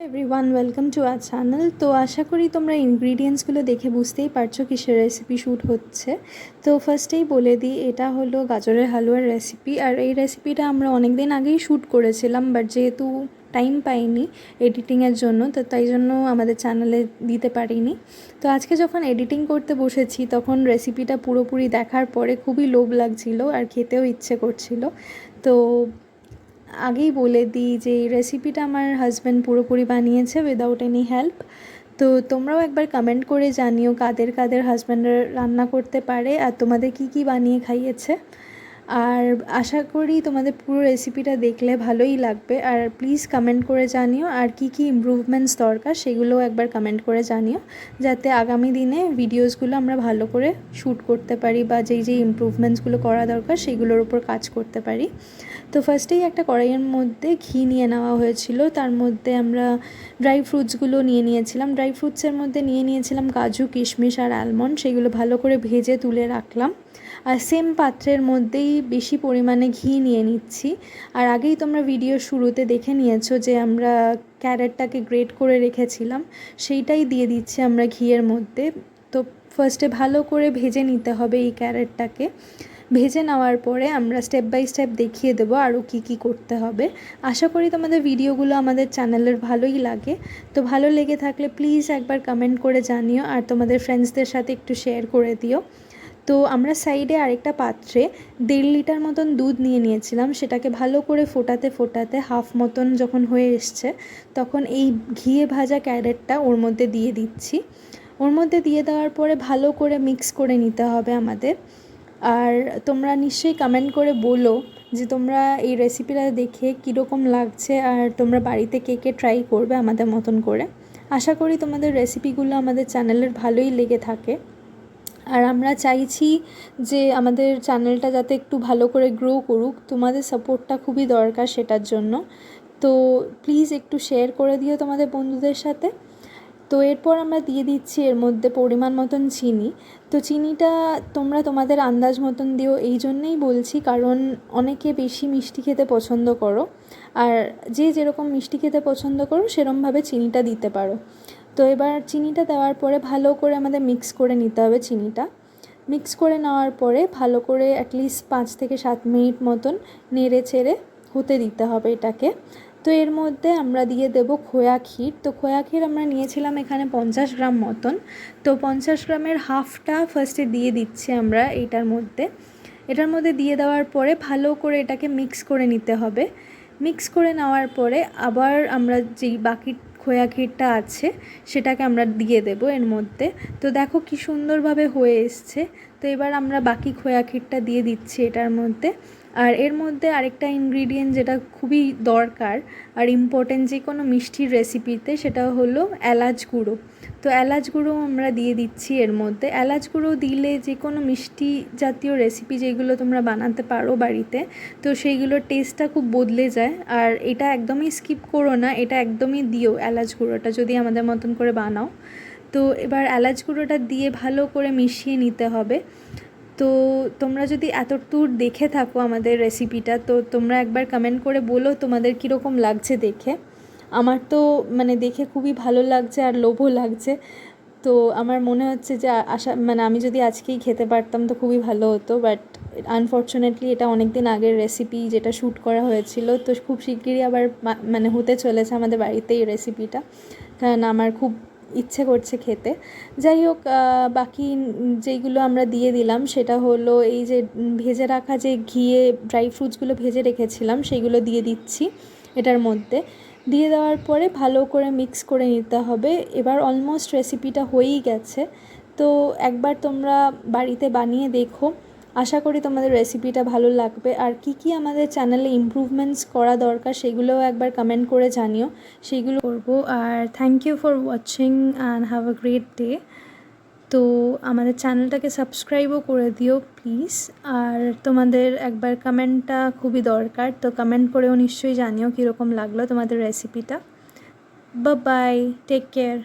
Everyone welcome to our channel তো আশা করি তোমরা ইনগ্রিডিয়েন্টসগুলো দেখে বুঝতেই পারছ কিসের রেসিপি শ্যুট হচ্ছে। তো ফার্স্টেই বলে দিই, এটা হলো গাজরের হালুয়ার রেসিপি আর এই রেসিপিটা আমরা অনেক দিন আগেই শ্যুট করেছিলাম বাট যেহেতু টাইম পাইনি এডিটিংয়ের জন্য, তো তাই জন্য আমাদের চ্যানেলে দিতে পারিনি। তো আজকে যখন এডিটিং করতে বসেছি, তখন রেসিপিটা পুরোপুরি দেখার পরে খুবই লোভ লাগছিল আর খেতেও ইচ্ছে করছিল। তো আগেই বলে দিই যে এই রেসিপিটা আমার হাজব্যান্ড পুরোপুরি বানিয়েছে উইদাউট এনি হেল্প তো তোমরাও একবার কমেন্ট করে জানিও কাদের কাদের হাজব্যান্ডরা রান্না করতে পারে আর তোমাদের কি কি বানিয়ে খাইয়েছে। আর আশা করি তোমাদের পুরো রেসিপিটা দেখলে ভালোই লাগবে। আর প্লিজ কমেন্ট করে জানিও আর কি কি ইমপ্রুভমেন্টস দরকার, সেগুলোও একবার কমেন্ট করে জানিও। যাতে আগামী দিনে ভিডিওসগুলো আমরা ভালো করে শ্যুট করতে পারি বা যেই যেই ইমপ্রুভমেন্টসগুলো করা দরকার, সেগুলোর উপর কাজ করতে পারি। তো ফার্স্টেই একটা কড়াইয়ের মধ্যে ঘি নিয়ে নেওয়া হয়েছিল। তার মধ্যে আমরা ড্রাই ফ্রুটসগুলো নিয়ে নিয়েছিলাম। ড্রাই ফ্রুটসের মধ্যে নিয়ে নিয়েছিলাম কাজু কিশমিশ আর অ্যালমন্ড সেগুলো ভালো করে ভেজে তুলে রাখলাম। আর সেম পাত্রের মধ্যেই বেশি পরিমাণে ঘি নিয়ে নিচ্ছি। আর আগেই তোমরা ভিডিও শুরুতে দেখে নিয়েছো যে আমরা ক্যারেটটাকে গ্রেট করে রেখেছিলাম, সেইটাই দিয়ে দিচ্ছি আমরা ঘিয়ের মধ্যে। তো ফার্স্টে ভালো করে ভেজে নিতে হবে এই ক্যারেটটাকে। ভেজে নেওয়ার পরে আমরা স্টেপ বাই স্টেপ দেখিয়ে দেবো আরও কী কী করতে হবে। আশা করি তোমাদের ভিডিওগুলো আমাদের চ্যানেলের ভালোই লাগে। তো ভালো লেগে থাকলে প্লিজ একবার কমেন্ট করে জানিও আর তোমাদের ফ্রেন্ডসদের সাথে একটু শেয়ার করে দিও। তো আমরা সাইডে আরেকটা পাত্রে দেড় লিটার মতন দুধ নিয়ে নিয়েছিলাম। সেটাকে ভালো করে ফোটাতে ফোটাতে হাফ মতন যখন হয়ে এসছে, তখন এই ঘিয়ে ভাজা ক্যারেটটা ওর মধ্যে দিয়ে দিচ্ছি। ওর মধ্যে দিয়ে দেওয়ার পরে ভালো করে মিক্স করে নিতে হবে আমাদের। আর তোমরা নিশ্চয়ই কমেন্ট করে বলো যে তোমরা এই রেসিপিটা দেখে কীরকম লাগছে আর তোমরা বাড়িতে কে কে ট্রাই করবে আমাদের মতন করে। আশা করি তোমাদের রেসিপিগুলো আমাদের চ্যানেলের ভালোই লেগে থাকে। আর আমরা চাইছি যে আমাদের চ্যানেলটা যাতে একটু ভালো করে গ্রো করুক। তোমাদের সাপোর্টটা খুবই দরকার সেটার জন্য। তো প্লিজ একটু শেয়ার করে দিও তোমাদের বন্ধুদের সাথে। তো এরপর আমরা দিয়ে দিচ্ছি এর মধ্যে পরিমাণ মতন চিনি। তো চিনিটা তোমরা তোমাদের আন্দাজ মতন দিও, এই জন্যেই বলছি কারণ অনেকে বেশি মিষ্টি খেতে পছন্দ করো। আর যে যেরকম মিষ্টি খেতে পছন্দ করো, সেরমভাবে চিনিটা দিতে পারো। তো এবার চিনিটা দেওয়ার পরে ভালো করে আমাদের মিক্স করে নিতে হবে চিনিটা। মিক্স করে নেওয়ার পরে ভালো করে অ্যাটলিস্ট পাঁচ থেকে সাত মিনিট মতন নেড়ে ছেড়ে হতে দিতে হবে এটাকে। তো এর মধ্যে আমরা দিয়ে দেব খোয়া ক্ষীর। তো খোয়া ক্ষীর আমরা নিয়েছিলাম এখানে পঞ্চাশ গ্রাম মতন। তো পঞ্চাশ গ্রামের হাফটা ফার্স্টে দিয়ে দিচ্ছি আমরা এইটার মধ্যে। এটার মধ্যে দিয়ে দেওয়ার পরে ভালো করে এটাকে মিক্স করে নিতে হবে। মিক্স করে নেওয়ার পরে আবার আমরা যেই বাকি খোয়া ক্ষীরটা আছে, সেটাকে আমরা দিয়ে দেব এর মধ্যে। তো দেখো কি সুন্দরভাবে হয়ে এসছে। তো এবার আমরা বাকি খোয়া ক্ষীরটা দিয়ে দিচ্ছি এটার মধ্যে। আর এর মধ্যে আরেকটা ইনগ্রিডিয়েন্ট যেটা খুবই দরকার আর ইম্পর্টেন্ট যে কোনো মিষ্টির রেসিপিতে সেটা হলো এলাচ গুঁড়ো। তো এলাচ গুঁড়ো আমরা দিয়ে দিচ্ছি এর মধ্যে। এলাচ গুঁড়ো দিলে যে কোনো মিষ্টি জাতীয় রেসিপি যেগুলো তোমরা বানাতে পারো বাড়িতে, তো সেইগুলোর টেস্টটা খুব বদলে যায়। আর এটা একদমই স্কিপ করো না, এটা একদমই দিও এলাচ গুঁড়োটা যদি আমাদের মতন করে বানাও। তো এবার এলাচ গুঁড়োটা দিয়ে ভালো করে মিশিয়ে নিতে হবে। তো তোমরা যদি এতদূর দেখে থাকো আমাদের রেসিপিটা তো তোমরা একবার কমেন্ট করে বলো তোমাদের কীরকম লাগছে দেখে। আমার তো মানে দেখে খুবই ভালো লাগছে আর লোভও লাগছে। তো আমার মনে হচ্ছে যে আশা মানে আমি যদি আজকেই খেতে পারতাম তো খুবই ভালো হতো বাট আনফর্চুনেটলি এটা অনেক দিন আগের রেসিপি যেটা শ্যুট করা হয়েছিল, তো খুব শিগগিরই আবার মানে হতে চলেছে আমাদের বাড়িতে এই রেসিপিটা কারণ আমার খুব ইচ্ছে করছে খেতে। যাই হোক বাকি যেইগুলো আমরা দিয়ে দিলাম, সেটা হলো এই যে ভেজে রাখা যে ঘিয়ে ড্রাই ফ্রুটসগুলো ভেজে রেখেছিলাম সেইগুলো দিয়ে দিচ্ছি এটার মধ্যে। দিয়ে দেওয়ার পরে ভালো করে মিক্স করে নিতে হবে। এবার অলমোস্ট রেসিপিটা হয়েই গেছে। তো একবার তোমরা বাড়িতে বানিয়ে দেখো। আশা করি তোমাদের রেসিপিটা ভালো লাগবে। আর কি কি আমাদের চ্যানেলে ইমপ্রুভমেন্টস করা দরকার সেগুলোও একবার কমেন্ট করে জানিও। সেইগুলো করব। আর thank you for watching and have a great day তো আমাদের চ্যানেলটাকে সাবস্ক্রাইবও করে দিও প্লিজ আর তোমাদের একবার কমেন্টটা খুবই দরকার। তো কমেন্ট করেও নিশ্চয়ই জানিও কীরকম লাগল তোমাদের রেসিপিটা বা বাই টেক কেয়ার